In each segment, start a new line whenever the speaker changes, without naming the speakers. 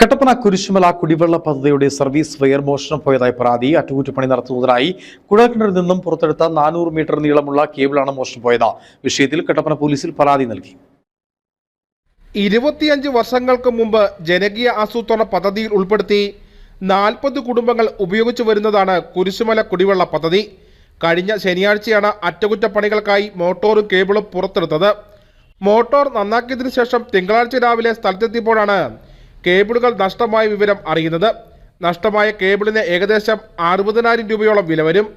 കട്ടപ്പന കുരിശുമല കുടിവെള്ള പദ്ധതിയുടെ service wire മോഷണം പോയതായി പരാതി. അറ്റകുറ്റപ്പണി നടത്തുന്നതിനായി കുഴൽക്കിണറിൽ നിന്നും പുറത്തെടുത്ത നാനൂറ് മീറ്റർ നീളമുള്ള കേബിളാണ് മോഷണം പോയത്. വിഷയത്തിൽ കട്ടപ്പന പോലീസിൽ പരാതി നൽകി.
ഇരുപത്തിയഞ്ച് വർഷങ്ങൾക്ക് മുമ്പ് ജനകീയ ആസൂത്രണ പദ്ധതിയിൽ ഉൾപ്പെടുത്തി നാൽപ്പത് കുടുംബങ്ങൾ ഉപയോഗിച്ചു വരുന്നതാണ് കുരിശുമല കുടിവെള്ള പദ്ധതി. കഴിഞ്ഞ ശനിയാഴ്ചയാണ് അറ്റകുറ്റപ്പണികൾക്കായി മോട്ടോറും കേബിളും പുറത്തെടുത്തത്. മോട്ടോർ നന്നാക്കിയതിനു ശേഷം തിങ്കളാഴ്ച രാവിലെ സ്ഥലത്തെത്തിയപ്പോഴാണ് കേബിളുകൾ നഷ്ടമായ വിവരം അറിയുന്നത്. നഷ്ടമായ കേബിളിന് ഏകദേശം അറുപതിനായിരം രൂപയോളം വില വരും.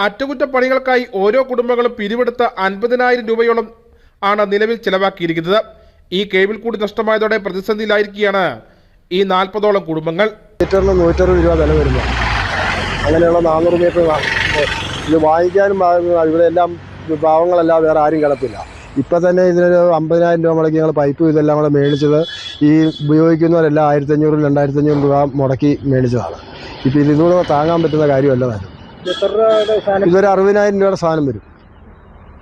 അറ്റകുറ്റപ്പണികൾക്കായി ഓരോ കുടുംബങ്ങളും പിരിവെടുത്ത് അൻപതിനായിരം രൂപയോളം ആണ് നിലവിൽ ചെലവാക്കിയിരിക്കുന്നത്. ഈ കേബിൾ കൂടി നഷ്ടമായതോടെ പ്രതിസന്ധിയിലായിരിക്കുകയാണ് ഈ നാൽപ്പതോളം കുടുംബങ്ങൾ.
മീറ്ററിന് നൂറ്ററുപത് രൂപ വില വരുന്നു. അങ്ങനെയുള്ള നാനൂറ് മീറ്റർ ഇത് വാങ്ങിക്കാനും പാ- ഇവിടെ എല്ലാം പാവങ്ങളല്ലാതെ വേറെ ആരും കിടപ്പില്ല ഇപ്പം തന്നെ ഇതിനൊരു അമ്പതിനായിരം രൂപ മുടക്കി ഞങ്ങൾ പൈപ്പും ഇതെല്ലാം കൂടെ മേടിച്ചത് ഈ ഉപയോഗിക്കുന്നവരെല്ലാം ആയിരത്തി അഞ്ഞൂറും രണ്ടായിരത്തി അഞ്ഞൂറ് രൂപ മുടക്കി മേടിച്ചതാണ്. ഇപ്പം ഇത് ഇതുകൂടെ താങ്ങാൻ പറ്റുന്ന കാര്യമല്ല താനും ഇതൊരു അറുപതിനായിരം രൂപയുടെ സാധനം വരും.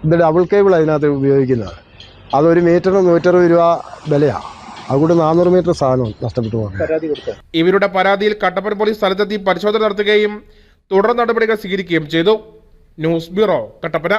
ഇത് ഡബിൾ കേബിൾ അതിനകത്ത് ഉപയോഗിക്കുന്നത്. അതൊരു മീറ്ററിന് നൂറ്ററുപത് രൂപ വിലയാണ് അതുകൊണ്ട് നാനൂറ് മീറ്റർ സാധനം നഷ്ടപ്പെട്ടു പോകുന്നത്
ഇവരുടെ പരാതിയിൽ കട്ടപ്പന പോലീസ് സ്ഥലത്തെത്തി പരിശോധന നടത്തുകയും തുടർ നടപടികൾ സ്വീകരിക്കുകയും ചെയ്തു. News bureau Kattappana.